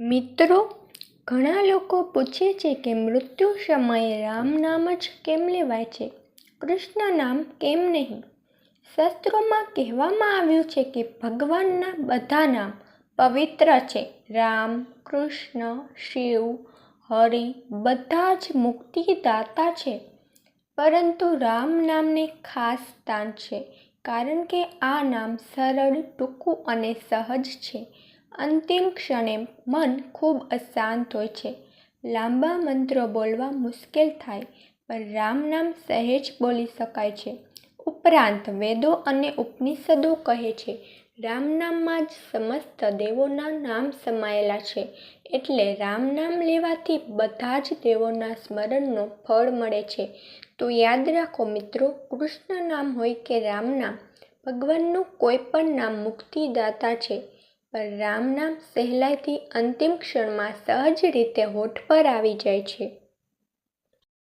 મિત્રો, ઘણા લોકો પૂછે છે કે મૃત્યુ સમયે રામ નામ જ કેમ લેવાય છે? કૃષ્ણ નામ કેમ નહીં? શાસ્ત્રોમાં કહેવામાં આવ્યું છે કે ભગવાનના બધા નામ પવિત્ર છે. રામ, કૃષ્ણ, શિવ, હરિ બધા જ મુક્તિદાતા છે. પરંતુ રામ નામને ખાસ સ્થાન છે, કારણ કે આ નામ સરળ, ટૂંકું અને સહજ છે. અંતિમ ક્ષણે મન ખૂબ અશાંત હોય છે. લાંબા મંત્રો બોલવા મુશ્કેલ થાય, પણ રામ નામ સહેજ બોલી શકાય છે. ઉપરાંત વેદો અને ઉપનિષદો કહે છે, રામ નામમાં જ સમસ્ત દેવોના નામ સમાયેલા છે. એટલે રામ નામ લેવાથી બધા જ દેવોના સ્મરણનું ફળ મળે છે. તો યાદ રાખો મિત્રો, કૃષ્ણ નામ હોય કે રામ નામ, ભગવાનનું કોઈ પણ નામ મુક્તિદાતા છે. પણ રામનામ સહેલાઈથી અંતિમ ક્ષણમાં સહજ રીતે હોઠ પર આવી જાય છે.